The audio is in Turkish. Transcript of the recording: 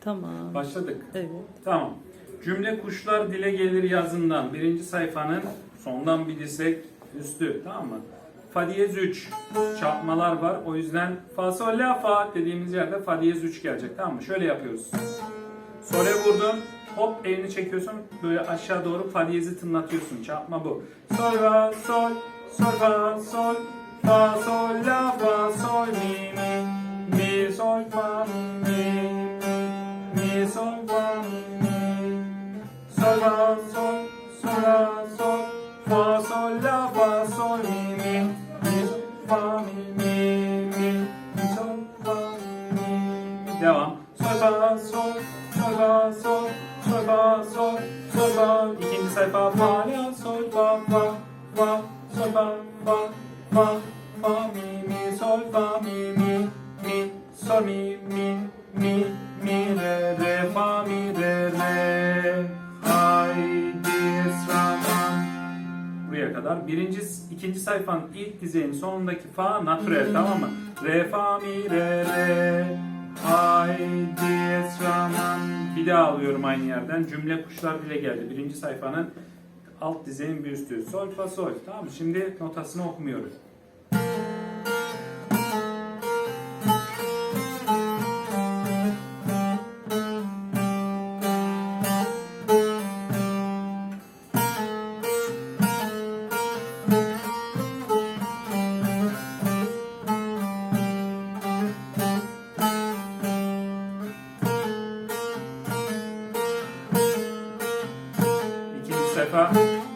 Tamam. Başladık. Evet. Tamam. Cümle kuşlar dile gelir yazından. Birinci sayfanın sondan bir dirsek üstü. Tamam mı? Fa diyez 3. Çarpmalar var. O yüzden fa sol la fa dediğimiz yerde fa diyez 3 gelecek. Tamam mı? Şöyle yapıyoruz. Sole vurdun. Hop elini çekiyorsun. Böyle aşağı doğru fa diyezi tınlatıyorsun. Çarpma bu. Sol fa sol. Sol fa sol. Fa sol la fa sol mi mi. Mi sol fa mi. Fa sol. Sol la sol. Fa sol la fa sol mi mi. Mi fa mi mi mi. Mi sol fa mi mi. Devam. Sol fa sol. Sol fa sol. Sol fa sol. Sol fa. İkinci sayfa fa la sol fa fa fa. Sol fa fa fa fa mi mi sol fa mi mi mi sol mi mi mi mi re re fa mi Buraya kadar. Birinci, ikinci sayfanın ilk dizeyin sonundaki fa natürel tamam mı? Re fa mi re re. Haydi esraman. Bir daha alıyorum aynı yerden. Cümle kuşlar dile geldi. Birinci sayfanın alt dizeyin bir üstü. Sol fa sol. Tamam mı? Şimdi notasını okumuyoruz. İkinci